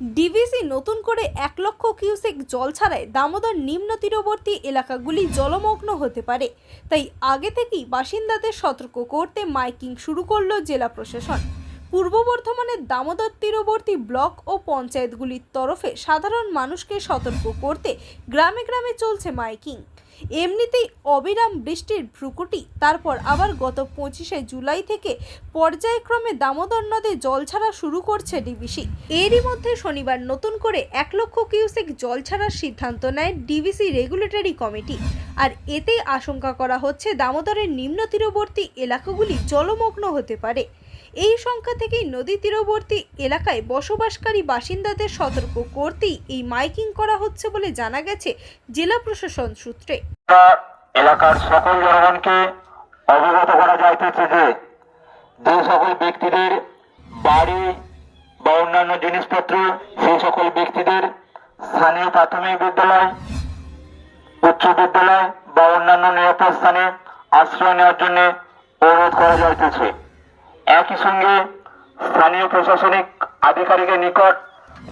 DVC নতুন করে এক লক্ষ কিউসেক জল ছাড়ায় দামোদর নিম্ন তীরবর্তী এলাকাগুলি জলমগ্ন হতে পারে। তাই আগে থেকেই বাসিন্দাদের সতর্ক করতে মাইকিং শুরু করল জেলা প্রশাসন। পূর্ব বর্ধমানের দামোদর তীরবর্তী ব্লক ও পঞ্চায়েতগুলির তরফে সাধারণ মানুষকে সতর্ক করতে গ্রামে গ্রামে চলছে মাইকিং। এমনিতেই অবিরাম বৃষ্টির ভ্রুকুটি। তারপর আবার গত পঁচিশে জুলাই থেকে পর্যায়ক্রমে দামোদর নদে জল ছাড়া শুরু করছে ডিবিসি। এরই মধ্যে শনিবার নতুন করে এক লক্ষ কিউসেক জল ছাড়ার সিদ্ধান্ত নেয় ডিবিসি রেগুলেটরি কমিটি। আর এতেই আশঙ্কা করা হচ্ছে, দামোদরের নিম্ন তীরবর্তী এলাকাগুলি জলমগ্ন হতে পারে। এই সংখ্যা থেকেই নদী তীরবর্তী এলাকায় বসবাসকারী বাসিন্দাদের সতর্ক করতেই এই মাইকিং করা হচ্ছে বলে জানা গেছে জেলা প্রশাসন সূত্রে। এলাকার সকল জনগণকে অবগত করা যাইতেছে যে যে সকল ব্যক্তিদের বাড়ি বা অন্যান্য জিনিসপত্র সেই সকল ব্যক্তিদের স্থানীয় প্রাথমিক বিদ্যালয়, উচ্চ বিদ্যালয় বা অন্যান্য নিরাপদ স্থানে আশ্রয় নেওয়ার জন্য অনুরোধ করা যাইতেছে। একই সঙ্গে স্থানীয় প্রশাসনিক আধিকারিকের নিকট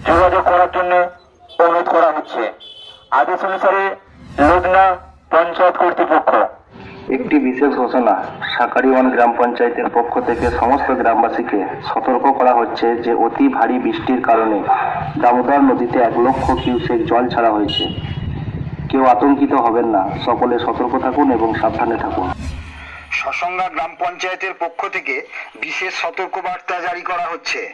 যোগাযোগ করার জন্য অনুরোধ করা হচ্ছে। আদেশ অনুসারে লুদনা পঞ্চায়েত কর্তৃপক্ষ। একটি বিশেষ ঘোষণা সাকারিওয়ান গ্রাম পঞ্চায়েতের পক্ষ থেকে সমস্ত গ্রামবাসীকে সতর্ক করা হচ্ছে যে অতি ভারী বৃষ্টির কারণে দামোদর নদীতে এক লক্ষ কিউসেক জল ছাড়া হয়েছে। কেউ আতঙ্কিত হবেন না, সকলে সতর্ক থাকুন এবং সাবধানে থাকুন। সসঙ্গা গ্রাম পঞ্চায়েতের পক্ষ থেকে বিশেষ সতর্কবার্তা জারি করা হচ্ছে।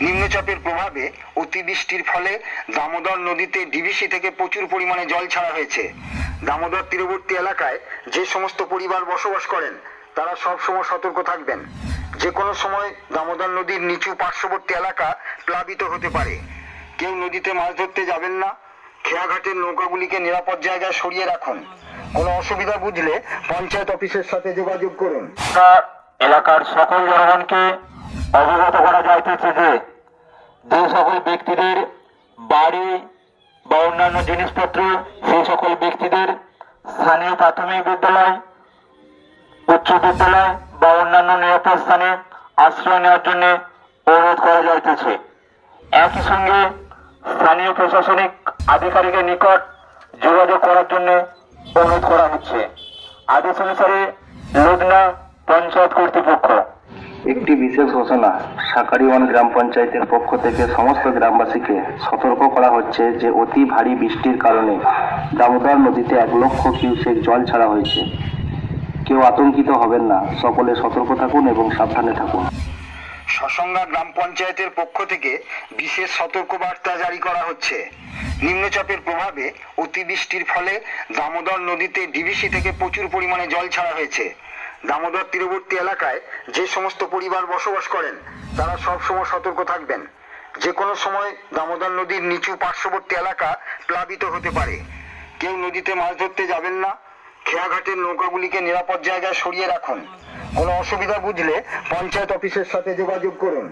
নিম্নচাপের প্রভাবে অতিবৃষ্টির ফলে দামোদর নদীতে ডিভিসি থেকে প্রচুর পরিমাণে জল ছাড়া হয়েছে। দামোদর তীরবর্তী এলাকায় যে সমস্ত পরিবার বসবাস করেন, তারা সব সময় সতর্ক থাকবেন। যে কোনো সময় দামোদর নদীর নিচু পার্শ্ববর্তী এলাকা প্লাবিত হতে পারে। কেউ নদীতে মাছ ধরতে যাবেন না। খেয়াঘাটের নৌকাগুলিকে নিরাপদ জায়গায় সরিয়ে রাখুন। কোনো অসুবিধা বুঝলে পঞ্চায়েত অফিসের সাথে যোগাযোগ করুন। এলাকার সকল জনগণকে অবগত করা যাইতেছে যে যে সকল ব্যক্তিদের বাড়ি বা অন্যান্য জিনিসপত্র সেই সকল ব্যক্তিদের স্থানীয় প্রাথমিক বিদ্যালয়, উচ্চ বিদ্যালয় বা অন্যান্য নিরাপদ স্থানে আশ্রয় নেওয়ার জন্য অনুরোধ করা যাইতেছে। একই সঙ্গে স্থানীয় প্রশাসনিক আধিকারিকের নিকট যোগাযোগ করার জন্য অনুরোধ করা হচ্ছে। আদেশ অনুসারে লুদনা পঞ্চায়েত কর্তৃপক্ষ। একটি বিশেষ ঘোষণা সাকারিওয়ান গ্রাম পঞ্চায়েতের পক্ষ থেকে সমস্ত গ্রামবাসীকে সতর্ক করা হচ্ছে যে অতি ভারী বৃষ্টির কারণে দামোদর নদীতে এক লক্ষ কিউসেক জল ছাড়া হয়েছে। কেউ আতঙ্কিত হবেন না। সকলে সতর্ক থাকুন এবং সাবধানে থাকুন। সসঙ্গা গ্রাম পঞ্চায়েতের পক্ষ থেকে বিশেষ সতর্কবার্তা জারি করা হচ্ছে। নিম্নচাপের প্রভাবে অতিবৃষ্টির ফলে দামোদর নদীতে ডিভিসি থেকে প্রচুর পরিমাণে জল ছাড়া হয়েছে। দামোদর তীরবর্তী এলাকায় যে সমস্ত পরিবার বসবাস করেন, তারা সবসময় সতর্ক থাকবেন। যে কোনো সময় দামোদর নদীর নিচু পার্শ্ববর্তী এলাকা প্লাবিত হতে পারে। কেউ নদীতে মাছ ধরতে যাবেন না খেয়াঘাটের নৌকাগুলিকে নিরাপদ জায়গায় সরিয়ে রাখুন। কোনো অসুবিধা বুঝলে পঞ্চায়েত অফিসের সাথে যোগাযোগ করুন।